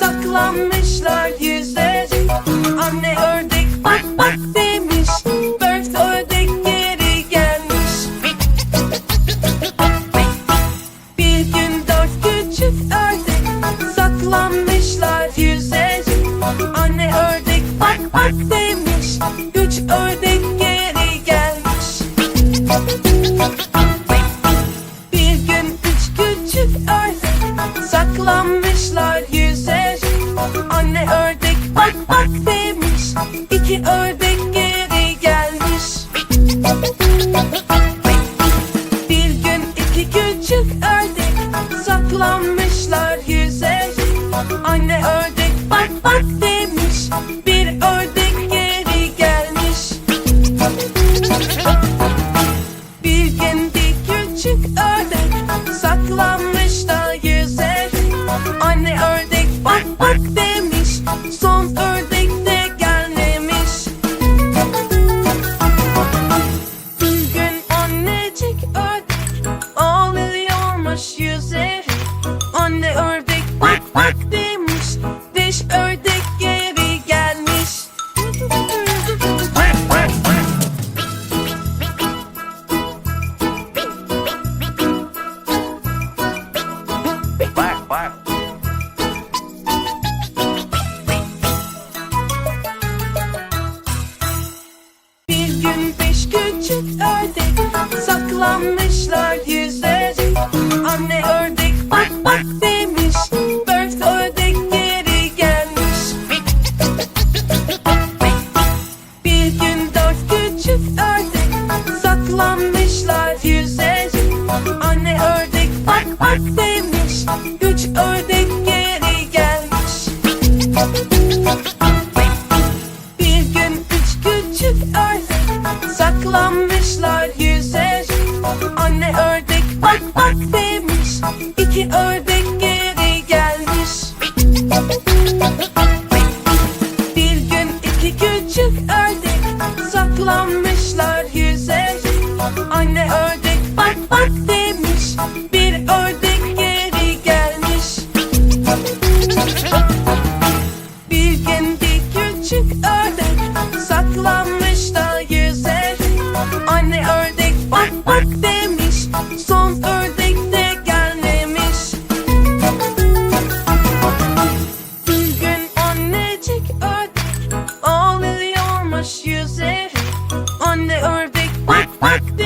saklanmışlar yüzleri. Anne ördek bak bak demiş Dört ördek geri gelmiş. Bir gün dört küçük ördek saklanmışlar yüzleri. Anne ördek bak bak demiş ördek bak bak demiş. İki ördek geri gelmiş. Bir gün iki küçük ördek saklanmışlar yüzer Anne ördek bak bak demiş. Bir much use ördek saklanmışlar yüzleri Anne ördek bak bak demiş Üç ördek geri gelmiş. Bir gün üç küçük ördek saklanmışlar yüzer Anne ördek bak bak demiş İki ördek ördek ağlıyormuş yüzer Anne ördek bak bak demiş